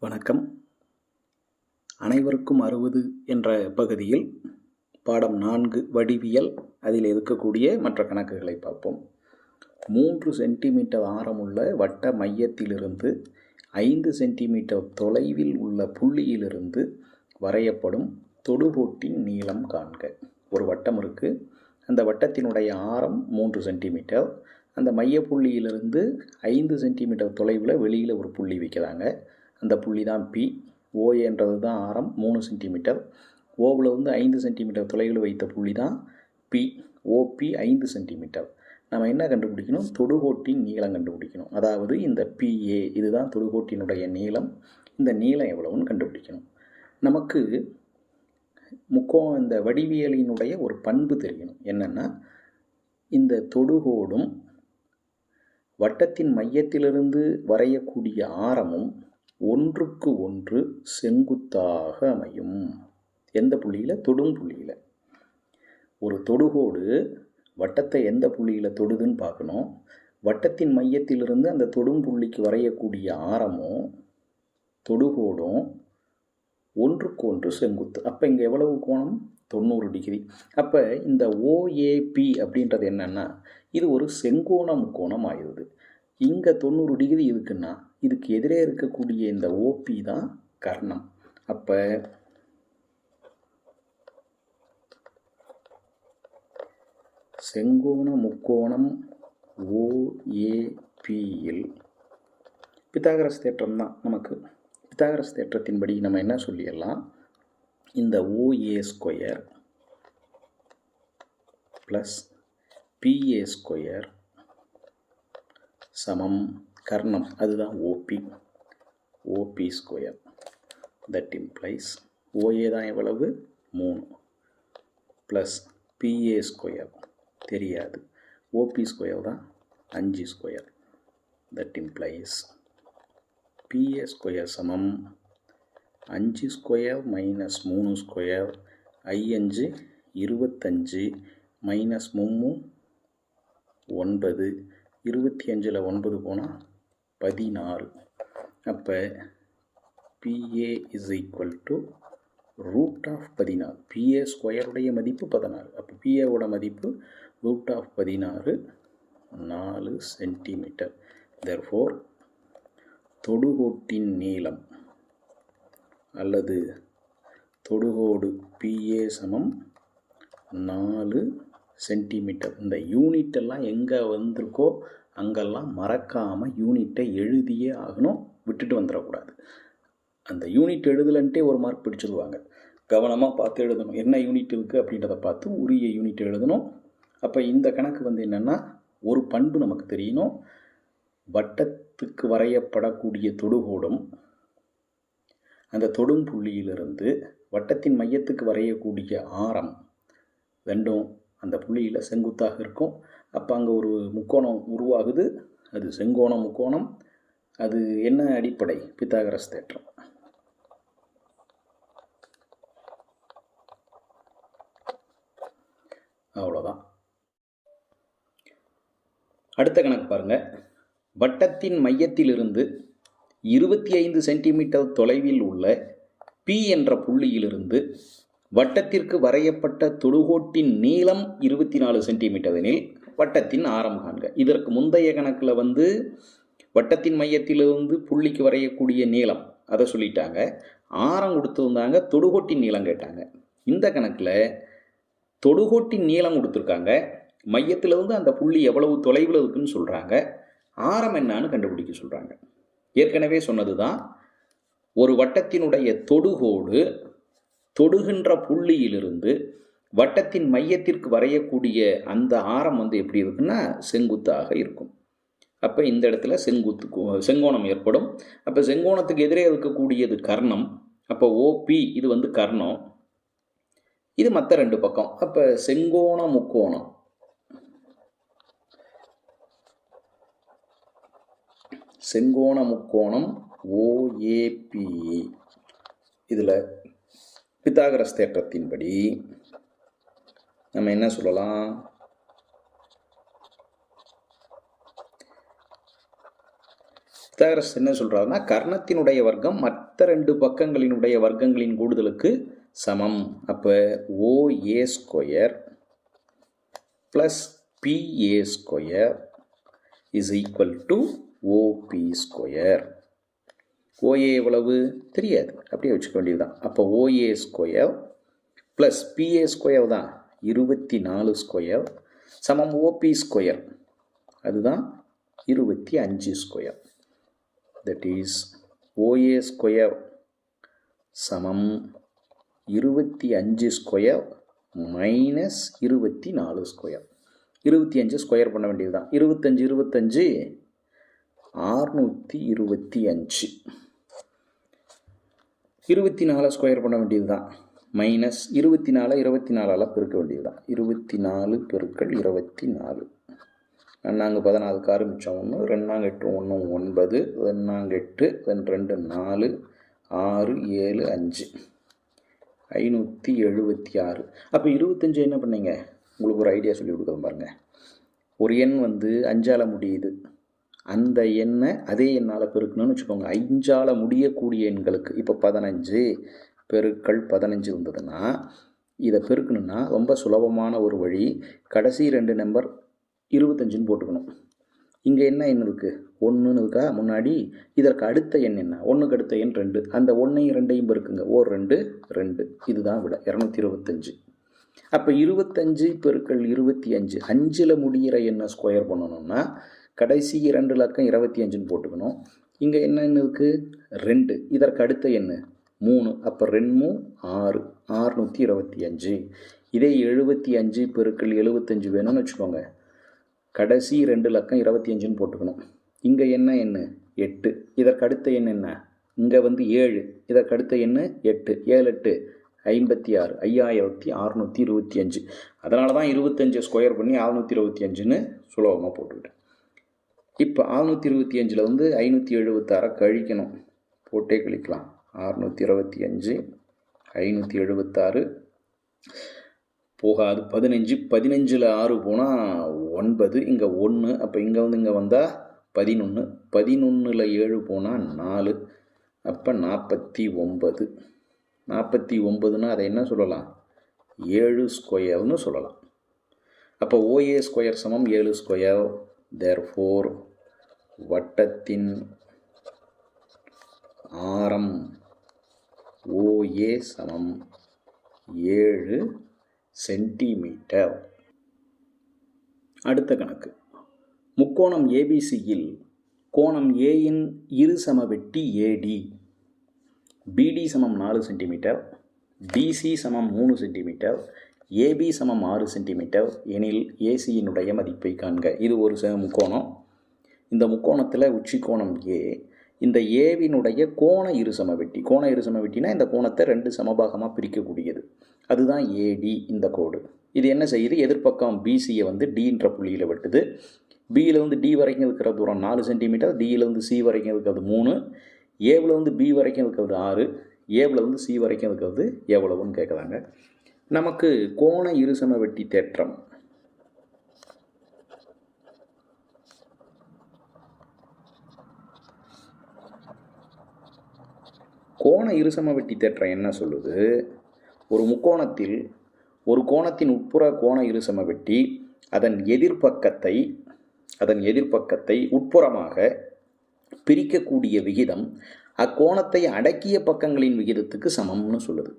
வணக்கம். அனைவருக்கும் அறுபது என்ற பகுதியில் பாடம் நான்கு வடிவியல் அதில் இருக்கக்கூடிய மற்ற கணக்குகளை பார்ப்போம். மூன்று சென்டிமீட்டர் ஆரமுள்ள வட்ட மையத்திலிருந்து ஐந்து சென்டிமீட்டர் தொலைவில் உள்ள புள்ளியிலிருந்து வரையப்படும் தொடுகோட்டின் நீளம் காண்க. ஒரு வட்டம் இருக்குது அந்த வட்டத்தினுடைய ஆரம் மூன்று சென்டிமீட்டர். அந்த மைய புள்ளியிலிருந்து ஐந்து சென்டிமீட்டர் தொலைவில் வெளியில் ஒரு புள்ளி வைக்கிறாங்க. அந்த புள்ளி தான் பி ஓஏன்றது தான் ஆரம் மூணு சென்டிமீட்டர் ஓவில் வந்து ஐந்து சென்டிமீட்டர் தொலைவில் வைத்த புள்ளி தான் பி ஓபி ஐந்து சென்டிமீட்டர் நம்ம என்ன கண்டுபிடிக்கணும்? தொடுகோட்டின் நீளம் கண்டுபிடிக்கணும். அதாவது இந்த பிஏ இதுதான் தொடுகோட்டினுடைய நீளம். இந்த நீளம் எவ்வளவுன்னு கண்டுபிடிக்கணும். நமக்கு முக்கோ இந்த வடிவியலினுடைய ஒரு பண்பு தெரியணும். என்னென்னா இந்த தொடுகோடும் வட்டத்தின் மையத்திலிருந்து வரையக்கூடிய ஆரமும் ஒன்றுக்கு ஒன்று செங்குத்தாக அமையும். எந்த புள்ளியில்? தொடும் புள்ளியில். ஒரு தொடுகோடு வட்டத்தை எந்த புள்ளியில் தொடுதுன்னு பார்க்கணும். வட்டத்தின் மையத்திலிருந்து அந்த தொடும் புள்ளிக்கு வரையக்கூடிய ஆரமும் தொடுகோடும் ஒன்றுக்கு ஒன்று செங்குத்து. அப்போ இங்கே எவ்வளவு கோணம்? தொண்ணூறு டிகிரி. அப்போ இந்த ஓஏபி அப்படின்றது என்னென்னா இது ஒரு செங்கோண முக்கோணம் ஆயிடுது இங்கே தொண்ணூறு டிகிரி இருக்குன்னா இதுக்கு எதிரே இருக்கக்கூடிய இந்த ஓபி தான் கர்ணம். அப்போ செங்கோண முக்கோணம் ஓஏபியில் பித்தாகரஸ் தேற்றம் தான் நமக்கு. பித்தாகரஸ் தேற்றத்தின்படி நம்ம என்ன சொல்லிடலாம்? இந்த OA square plus BA square சமம் கர்ணம் அதுதான் OB OB square that implies OA தான் எவ்வளவு? மூணு. ப்ளஸ் பிஏ ஸ்கொயர் தெரியாது. ஓபி ஸ்கொயர் தான் அஞ்சு square that implies BA square சமம். அஞ்சு ஸ்கொயர் மைனஸ் மூணு ஸ்கொயர் ஐயஞ்சு இருபத்தஞ்சு மைனஸ் மும்மு ஒன்பது. இருபத்தி அஞ்சில் ஒன்பது போனால் பதினாறு. அப்போ BA is equal to root of பதினாறு. பிஏ ஸ்கொயருடைய மதிப்பு பதினாறு. அப்போ பிஏவோட மதிப்பு ரூட் ஆஃப் பதினாறு நாலு சென்டிமீட்டர் தெர்ஃபோர் தொடுகோட்டின் நீளம் அல்லது தொடுகோடு பிஏ சமம் நாலு சென்டிமீட்டர் இந்த யூனிட் எல்லாம் எங்கே வந்திருக்கோ அங்கெல்லாம் மறக்காமல் யூனிட்டை எழுதியே ஆகணும். விட்டுட்டு வந்துடக்கூடாது. அந்த யூனிட் எழுதலன்ட்டே ஒரு மார்க் பிடிச்சிடுவாங்க கவனமாக பார்த்து எழுதணும். என்ன யூனிட் இருக்குது அப்படின்றத பார்த்து உரிய யூனிட் எழுதணும். அப்போ இந்த கணக்கு வந்து என்னென்னா ஒரு பண்பு நமக்கு தெரியணும். வட்டத்துக்கு வரையப்படக்கூடிய தொடுகோடும் அந்த தொடும் புள்ளியிலிருந்து வட்டத்தின் மையத்துக்கு வரையக்கூடிய ஆரம் ரெண்டும் அந்த புள்ளியில் செங்குத்தாக இருக்கும். அப்போ அங்கே ஒரு முக்கோணம் உருவாகுது. அது செங்கோண முக்கோணம். அது என்ன அடிப்படை? பித்தாகரஸ் தேற்றம். அவ்வளோதான் அடுத்த கணக்கு பாருங்கள் வட்டத்தின் மையத்திலிருந்து இருபத்தி ஐந்து சென்டிமீட்டர் தொலைவில் உள்ள பி என்ற புள்ளியிலிருந்து வட்டத்திற்கு வரையப்பட்ட தொடுகோட்டின் நீளம் இருபத்தி நாலு சென்டிமீட்டர் எனில் வட்டத்தின் ஆரம் காண்க இதற்கு முந்தைய கணக்கில் வந்து வட்டத்தின் மையத்திலிருந்து புள்ளிக்கு வரையக்கூடிய நீளம் அதை சொல்லிட்டாங்க. ஆரம் கொடுத்துருந்தாங்க தொடுகோட்டின் நீளம் கேட்டாங்க. இந்த கணக்கில் தொடுகோட்டின் நீளம் கொடுத்துருக்காங்க. மையத்திலிருந்து அந்த புள்ளி எவ்வளவு தொலைவில் இருக்குன்னு சொல்கிறாங்க ஆரம் என்னன்னு கண்டுபிடிக்க சொல்கிறாங்க ஏற்கனவே சொன்னது தான் ஒரு வட்டத்தினுடைய தொடுகோடு தொடுகின்ற புள்ளியிலிருந்து வட்டத்தின் மையத்திற்கு வரையக்கூடிய அந்த ஆரம் வந்து எப்படி இருக்குன்னா செங்குத்தாக இருக்கும். அப்போ இந்த இடத்துல செங்குத்து செங்கோணம் ஏற்படும். அப்போ செங்கோணத்துக்கு எதிரே இருக்கக்கூடியது கர்ணம். அப்போ ஓபி இது வந்து கர்ணம். இது மற்ற ரெண்டு பக்கம். அப்போ செங்கோண முக்கோணம். செங்கோண முக்கோணம் ஓஏபி இதில் பித்தாகரஸ் தேற்றத்தின்படி நம்ம என்ன சொல்லலாம்? பித்தாகரஸ் என்ன சொல்கிறாருன்னா கர்ணத்தினுடைய வர்க்கம் மற்ற ரெண்டு பக்கங்களினுடைய வர்க்கங்களின் கூடுதலுக்கு சமம். அப்போ OA square plus BA square is equal to OB square. OA எவ்வளவு? தெரியாது. அப்படியே வச்சுக்க வேண்டியது தான் அப்போ OA square plus BA square தான். இருபத்தி நாலு ஸ்கொயர் சமம் ஓபி ஸ்கொயர் அதுதான் இருபத்தி அஞ்சு square that is OA square சமம் இருபத்தி அஞ்சு ஸ்கொயர் மைனஸ் இருபத்தி நாலு ஸ்கொயர் இருபத்தி அஞ்சு ஸ்கொயர் பண்ண வேண்டியது தான் இருபத்தஞ்சு இருபத்தஞ்சு ஆறுநூற்றி இருபத்தி அஞ்சு இருபத்தி நாலு ஸ்கொயர் பண்ண வேண்டியது தான் மைனஸ் இருபத்தி நாலு இருபத்தி நாலால் பெருக்க வேண்டியது தான் இருபத்தி நாலு பெருக்கள் இருபத்தி நாலு ரெண்டாங்க பதினாலுக்கு ஆரம்பித்தோம் ஒன்று ரெண்டாங்க எட்டு ஒன்று ஒன்பது ரெண்டாங்க எட்டு ரெண்டு ரெண்டு நாலு ஆறு ஏழு அஞ்சு. ஐநூற்றி எழுபத்தி ஆறு அப்போ இருபத்தஞ்சு என்ன பண்ணீங்க? உங்களுக்கு ஒரு ஐடியா சொல்லி கொடுக்குறேன் பாருங்கள் ஒரு எண் வந்து அஞ்சால் முடியுது. அந்த எண்ணை அதே எண்ணால் பெருக்கணும்னு வச்சுக்கோங்க. அஞ்சால் முடியக்கூடிய எண்களுக்கு இப்போ பதினஞ்சு பெருக்கள் பதினஞ்சு இருந்ததுன்னா இதை பெருக்கணுன்னா ரொம்ப சுலபமான ஒரு வழி கடைசி ரெண்டு நம்பர் இருபத்தஞ்சுன்னு போட்டுக்கணும். இங்கே என்ன எண் இருக்குது ஒன்றுன்னு இருக்கா? முன்னாடி இதற்கு அடுத்த எண் என்ன? ஒன்றுக்கு அடுத்த எண் ரெண்டு. அந்த ஒன்றையும் ரெண்டையும் பெருக்குங்க. ஓர் ரெண்டு ரெண்டு. இதுதான் விட. இரநூத்தி இருபத்தஞ்சு. அப்போ இருபத்தஞ்சு பெருக்கள் இருபத்தி அஞ்சு அஞ்சில் முடிகிற எண்ணை ஸ்கொயர் பண்ணணும்னா கடைசி இரண்டு லக்கம் இருபத்தி அஞ்சுன்னு போட்டுக்கணும். இங்கே என்ன எண் இருக்குது ரெண்டு. இதற்கு அடுத்த எண்ணு. மூணு அப்போ ரெண்டு ஆறு ஆறுநூற்றி இருபத்தி அஞ்சு இதே எழுபத்தி அஞ்சு பெருக்கள் எழுபத்தஞ்சு வேணும்னு வச்சுக்கோங்க. கடைசி ரெண்டு லக்கம் இருபத்தி அஞ்சுன்னு போட்டுக்கணும். இங்கே என்ன எண் எட்டு. இதற்கு அடுத்த எண் என்ன? இங்கே வந்து ஏழு. இதற்கு அடுத்த எண் எட்டு. ஏழு எட்டு. ஐம்பத்தி ஆறு ஐயாயிரத்தி அறுநூற்றி இருபத்தி அஞ்சு அதனால தான் இருபத்தஞ்சு ஸ்கொயர் பண்ணி அறுநூற்றி இருபத்தி அஞ்சுன்னு சுலபமாக போட்டுக்கிட்டேன். இப்போ அறுநூற்றி இருபத்தி அஞ்சில் வந்து ஐநூற்றி எழுபத்தாறை கழிக்கணும். போட்டே கழிக்கலாம். அறுநூற்றி இருபத்தி அஞ்சு ஐநூற்றி எழுபத்தாறு. போகாது பதினஞ்சு பதினஞ்சில் ஆறு போனால் ஒன்பது இங்கே ஒன்று அப்போ இங்கே வந்து இங்கே வந்தால் பதினொன்று பதினொன்றில் ஏழு போனால் நாலு அப்போ நாற்பத்தி ஒன்பது. நாற்பத்தி ஒம்பதுன்னா அதை என்ன சொல்லலாம்? ஏழு ஸ்கொயர்னு சொல்லலாம். அப்போ ஓஏ ஸ்கொயர் சமம் ஏழு ஸ்கொயர் தேர் ஃபோர் வட்டத்தின் ஆரம் ஓஏ சமம். ஏழு சென்டிமீட்டர். அடுத்த கணக்கு. முக்கோணம் ஏபிசியில் கோணம் ஏயின் இரு சமவெட்டி ஏடி. பிடி சமம் நாலு சென்டிமீட்டர். டிசி சமம் மூணு சென்டிமீட்டர். ஏபி சமம் ஆறு சென்டிமீட்டர். எனில் ஏசியினுடைய மதிப்பை காண்க. இது ஒரு ச முக்கோணம். இந்த முக்கோணத்தில் உச்சி கோணம் ஏ இந்த ஏவினுடைய கோண இருசம வெட்டி. கோண இருசம வெட்டினா இந்த கோணத்தை ரெண்டு சமபாகமாக பிரிக்கக்கூடியது. அதுதான் ஏடி இந்த கோடு. இது என்ன செய்யுது? எதிர்ப்பக்கம் பிசியை வந்து டின்ற புள்ளியில் வெட்டுது. பியிலேருந்து டி வரைக்கும் இருக்கிற தூரம் நாலு சென்டிமீட்டர். டியிலேருந்து சி வரைக்கும் இருக்கிறது மூணு. ஏவிலேருந்து பி வரைக்கும் இருக்கிறது ஆறு. ஏவிலேருந்து சி வரைக்கும் இருக்கிறது எவ்வளவுன்னு கேட்குறாங்க நமக்கு கோண இருசம வெட்டி தேற்றம் கோண இருசம வெட்டி தேற்றம் என்ன சொல்லுது? ஒரு முக்கோணத்தில் ஒரு கோணத்தின் உட்புற கோண இருசம வெட்டி அதன் எதிர்ப்பக்கத்தை அதன் எதிர்ப்பக்கத்தை உட்புறமாக பிரிக்கக்கூடிய விகிதம் அக்கோணத்தை அடக்கிய பக்கங்களின் விகிதத்துக்கு சமம்னு சொல்லுது.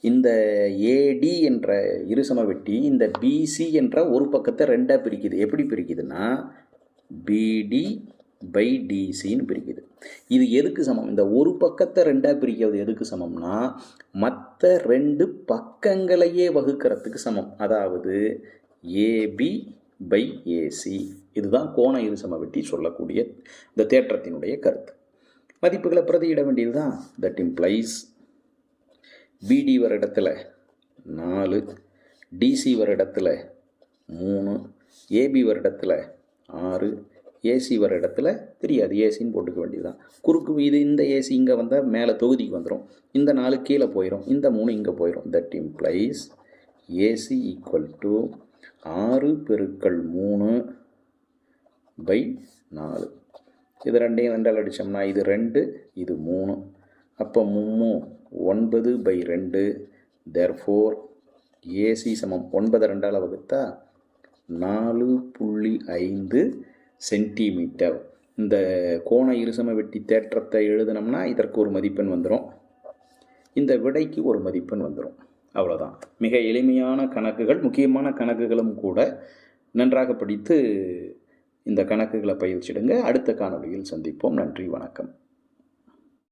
இந்த ஏடி என்ற இருசம வெட்டி இந்த பிசி என்ற ஒரு பக்கத்தை ரெண்டாக பிரிக்குது. எப்படி பிரிக்குதுன்னா? பிடி பை டிசின்னு பிரிக்குது. இது எதுக்கு சமம்? இந்த ஒரு பக்கத்தை ரெண்டாக பிரிக்கிறது எதுக்கு சமம்னா மற்ற ரெண்டு பக்கங்களையே வகுக்கிறதுக்கு சமம். அதாவது ஏபி பை ஏசி இதுதான் கோண இருசம வெட்டி சொல்லக்கூடிய இந்த தேற்றத்தினுடைய கருத்து. மதிப்புகளை பிரதியிட வேண்டியது தான் தட் இம்ப்ளைஸ் பிடி வர இடத்துல நாலு டிசி வர இடத்துல மூணு ஏபி வர இடத்துல ஆறு ஏசி வர இடத்துல தெரியாது. ஏசின்னு போட்டுக்க வேண்டியதுதான். குறுக்கு இது இந்த ஏசி இங்கே வந்தால் மேலே தொகுதிக்கு வந்துடும் இந்த நாலு கீழே போயிடும் இந்த மூணு இங்கே போயிடும் that implies AC equal to ஆறு பெருக்கள் மூணு பை நாலு. இது ரெண்டையும் ரெண்டால் அடித்தோம்னா இது ரெண்டு இது மூணு. அப்போ மும்மூ ஒன்பது பை ரெண்டு. தேர் ஃபோர் ஏசி சமம். ஒன்பது ரெண்டால் வகுத்தா நாலு புள்ளி ஐந்து சென்டிமீட்டர். இந்த கோண இருசம வெட்டி தேற்றத்தை எழுதினோம்னா இதற்கு ஒரு மதிப்பெண் வந்துடும் இந்த விடைக்கு ஒரு மதிப்பெண் வந்துடும் அவ்வளோதான் மிக எளிமையான கணக்குகள் முக்கியமான கணக்குகளும் கூட நன்றாக படித்து இந்த கணக்குகளை பயிற்சிடுங்க அடுத்த காணொளியில் சந்திப்போம். நன்றி வணக்கம்.